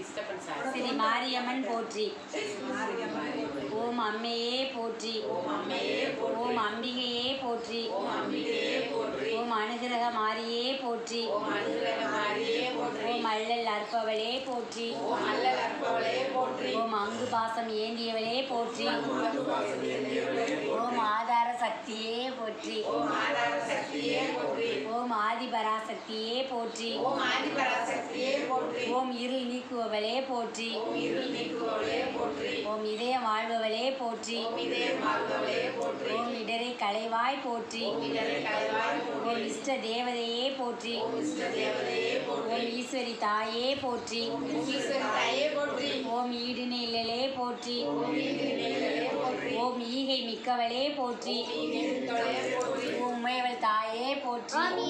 Disturbance ஆகும் சரி மாரியம்மன் போற்றி. ஓம் அம்மையே போற்றி. ஓம் அம்மையே போற்றி ஓம் அம்பிகையே போற்றி. ஓம் அம்பிகையே போற்றி ஓம் அனுகிரக மாரியே போற்றி. ஓம் அனுகிரக மாரியே போற்றி ஓம் அல்லல் அற்பவளே போற்றி. ஓம் அல்லல் அற்பவளே போற்றி ஓம் அங்கு பாசம் ஏந்தியவளே போற்றி. ஓம் ஆதார சக்தியே போற்றி. ஓம் ஆதார சக்தி ஆதிபராசக்தியே போற்றி ஓம் ஆதிபராசக்தியே போற்றி ஓம் இருள் நீக்குபவளே போற்றி ஓம் இருள் நீக்குவளே போற்றி ஓம் இதயம் வாழ்பவளே போற்றி ஓம் இதயம் வாழ்பவளே போற்றி ஓம் இடரை களைவாய் போற்றி ஓம் இடரை கலைவாய் போற்றி ஓம் இஷ்ட தேவதையே போற்றி ஓம் இஷ்ட தேவதையே போற்றி ஓம் ஈஸ்வரி தாயே போற்றி ஓம் ஈஸ்வரி தாயே போற்றி ஓம் ஈடு நிழலே போற்றி ஓம் ஈகிரிநிழலே போற்றி ஓம் ஈகை மிக்கவளே போற்றி ஓம் உமையவள் தாயே போற்றி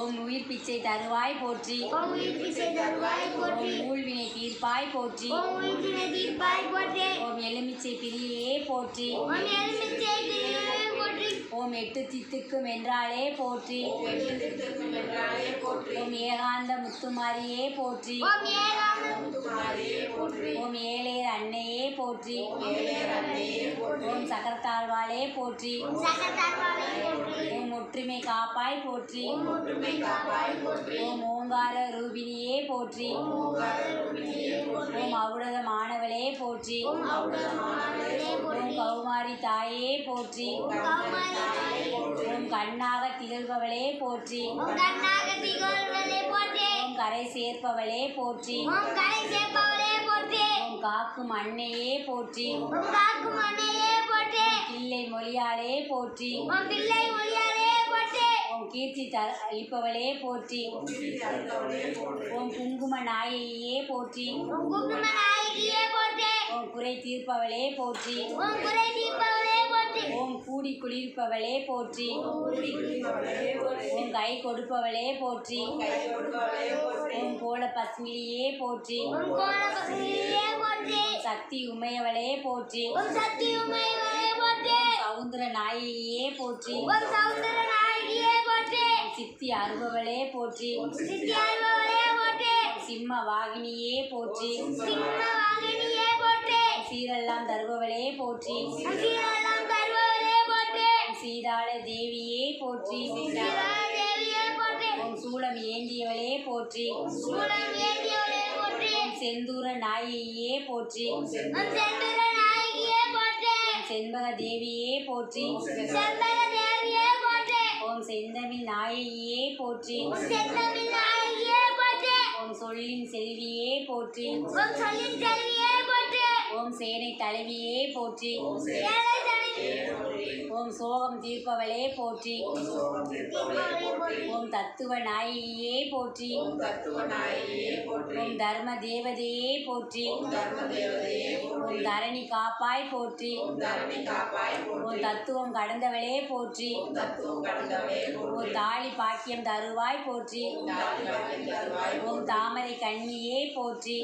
ஓம் உயிர் பிச்சை தருவாய் போற்றி. ஓம் உயிர் பிச்சை தருவாய் போற்றி. ஓம் ஊழ்வினை தீர்ப்பாய் போற்றி. ஓம் உயிர்த்தினை தீர்ப்பாய் போற்றி. ஓம் எலுமிச்சை பிரியே போற்றி. ஓம் எலுமிச்சை திருவே போற்றி. ஓம் எட்டு தித்துக்கும் என்றாலே போற்றி. வெற்றித்திருக்கும் என்றாலே போற்றி. ஓம் ஏகாந்த முத்துமாரியே போற்றி. ஓம் ஏகாந்த முத்துமாரியே போற்றி ஓம் ஏழையர் அன்னையே போற்றி ஓம் சக்கரத்தாழ்வாளே போற்றி ஓம் ஒற்றுமை காப்பாய் போற்றி ஓம் ஓங்கார ரூபினியே போற்றி ஓம் ஔடத மாணவளே போற்றி ஓம் கௌமாரி தாயே போற்றி ஓம் கண்ணாக திகழ்பவளே போற்றி கண்ணாக திகழ்வளே கரை சேர்ப்பவளே போற்றி ஓம் கரை சேர்ப்பவளே போற்றி ஓம் காக்கும் அன்னையே போற்றி ஓம் காக்கும் அன்னையே போற்றி பிள்ளை மொழியாளே போற்றி ஓம் பிள்ளை மொழியாரே போற்றி ஓம் கீர்த்தி த அளிப்பவளே போற்றி ஓம் குங்கும நாயையே போற்றி ஓம் குங்கும நாயகியே போற்றி ஓம் குறை தீர்ப்பவளே போற்றி ஓம் குறை தீர்ப்பவளே ஓம் கூடி குளிர்ப்பவளே போற்றி. ஓம் கை கொடுப்பவளே போற்றி. ஓம் போல பசுமிலியே போற்றி. சக்தி உமையவளே போற்றி. சவுந்தர நாயையே நாயகியே போற்றி. சித்தி அருபவளே போற்றி. சிம்ம வாகினியே போற்றி. சீரெல்லாம் தருபவளே போற்றி சீரெல்லாம் தருபவளே போற்றி. சீதாள தேவியே போற்றி ஓம் சூளம் ஏந்தியவளே போற்றி செந்தூர நாயையே போற்றி செண்பக தேவியே போற்றி ஓம் செந்தமிழ் நாயையே போற்றி ஓம் செந்தமிழ் நாயகியே போற்றி ஓம் சொல்லின் செல்வியே போற்றி ஓம் சொல்லின் செல்வியே போற்றி ஓம் சேனை தலைவியே போற்றி ஓம் சோகம் தீர்ப்பவளே போற்றி. ஓம் தத்துவ நாயகியே போற்றி. ஓம் தர்ம தேவதையே போற்றி. ஓம் தரணி காப்பாய் போற்றி. ஓம் தத்துவம் கடந்தவளே போற்றி. ஓம் தாலி பாக்கியம் தருவாய் போற்றி. ஓம் தாமரை கண்ணியே போற்றி.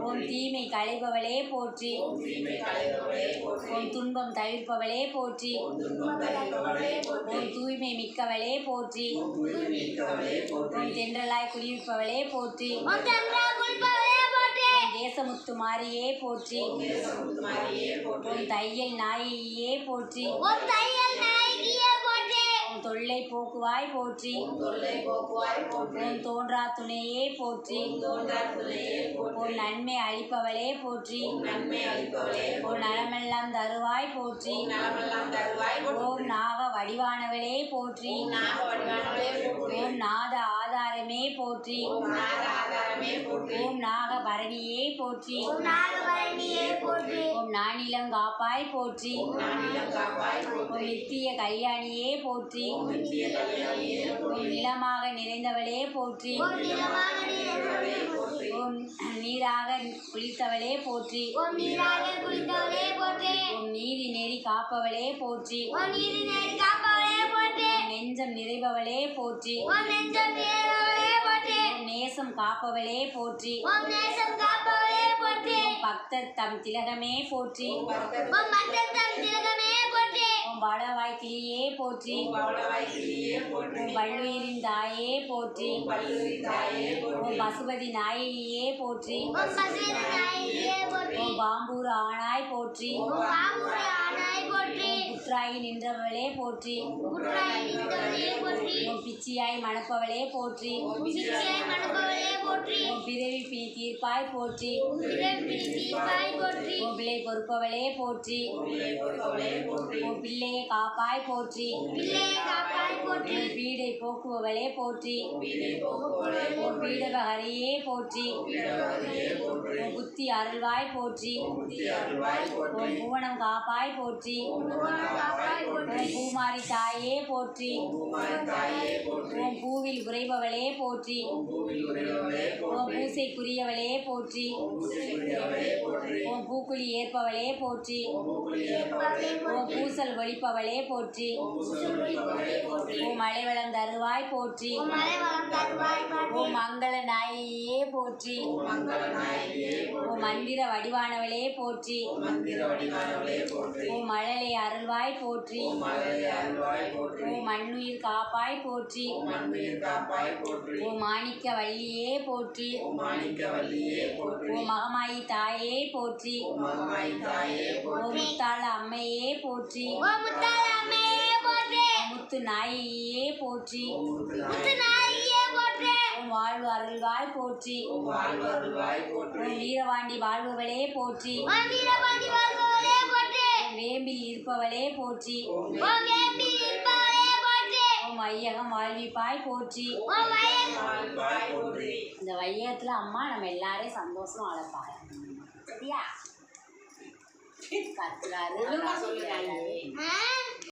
ஓம் தீமை களைபவளே போற்றி. உன் துன்பம் தவிர்ப்பவளே போற்றி. உன் தூய்மை மிக்கவளே போற்றி. உன் தென்றலாய் குளிர்ப்பவளே போற்றி. ஓம் போற்றி தேசமுத்து மாரியே போற்றி. உன் தையல் நாயையே போற்றி. தொல்லை போக்குவாய் போற்றி தொல்லை போக்குவாய் போற்றி ஓம் தோன்றா துணையே போற்றி தோன்றா துணையே போற்றி ஓம் நன்மை அளிப்பவளே போற்றி நன்மை அளிப்பவளே ஓம் நலமெல்லாம் தருவாய் போற்றி நலமெல்லாம் தருவாய் போற்றி ஓம் நாக வடிவானவளே போற்றி நாக வடிவானவளே போற்றி ஓம் நாத ஆதாரமே போற்றி நாக ஆதாரமே போற்றி ஓம் நாக பரணியே போற்றி ஓம் நாகவரணியே போற்றி ஓம் நானிலம் காப்பாய் போற்றி நானிலம் காப்பாய் ஓம் போற்றி நித்திய கல்யாணியே போற்றி ஓம் நிலமாக நிறைந்தவளே போற்றி. ஓம் நீராக குளித்தவளே போற்றி. ஓம் நீதி நெறி காப்பவளே போற்றி. நெஞ்சம் நிறைபவளே போற்றி. நெஞ்சம் நிறைந்தவளே காப்பவளே போற்றி பக்தர் தம் திலகமே போற்றி பாலவாய் கிளியே போற்றி வள்ளுயிரின் தாயே போற்றி பசுபதி நாயகியே போற்றி பாம்பூர் ஆனாய் போற்றி புற்றாய் நின்றவளே போற்றி பிச்சியாய் மணப்பவளே போற்றி மணப்பவளே பிறவி பி தீர்ப்பாய் போற்றி ஓம் பிள்ளை பொறுப்பவளே போற்றி ஓம் பிள்ளையை காப்பாய் போற்றி ஓம் பீடை போக்குபவளே போற்றி ஓம் பீடவஹரியே போற்றி ஓம் புத்தி அருள்வாய் போற்றி ஓம் புவனம் காப்பாய் போற்றி பூமாரி தாயே போற்றி ஓம் பூவில் உறைபவளே போற்றி பூசைக்குரியவளே போற்றி. ஓம் பூக்குழி ஏற்பவளே போற்றி ஓம் பூசல் ஒழிப்பவளே போற்றி ஓம் மலைவளம் தருவாய் போற்றி ஓம் மங்கள நாயகியே போற்றி ஓம் மந்திர வடிவானவளே போற்றி ஓம் மழலை அருள்வாய் போற்றி ஓம் மண்ணுயிர் காப்பாய் போற்றி ஓம் மாணிக்க வள்ளியே போற்றி ஓம் மகமாயி தாயே போற்றி போற்றி. முத்தாள அம்மையே போற்றி. முத்து நாயகியே போற்றி. வாழ்வு அருள்வாய் போற்றி. வீரவாண்டி வாழ்பவளே போற்றி. வேம்பில் இருப்பவளே போற்றி. ஓம் வேம்பி இருப்பவளே போற்றி. ஓம் வையகம் வாழ்விப்பாய் போற்றி. இந்த வையகத்துல அம்மா நம்ம எல்லாரையும் சந்தோஷமா வளர்ப்பாங்க. ¡Ah! ¡Ah! ¡Ah! ¡Ah! ¡Ah! ¡Ah! ¡Ah! ¡Ah! ¡Ah!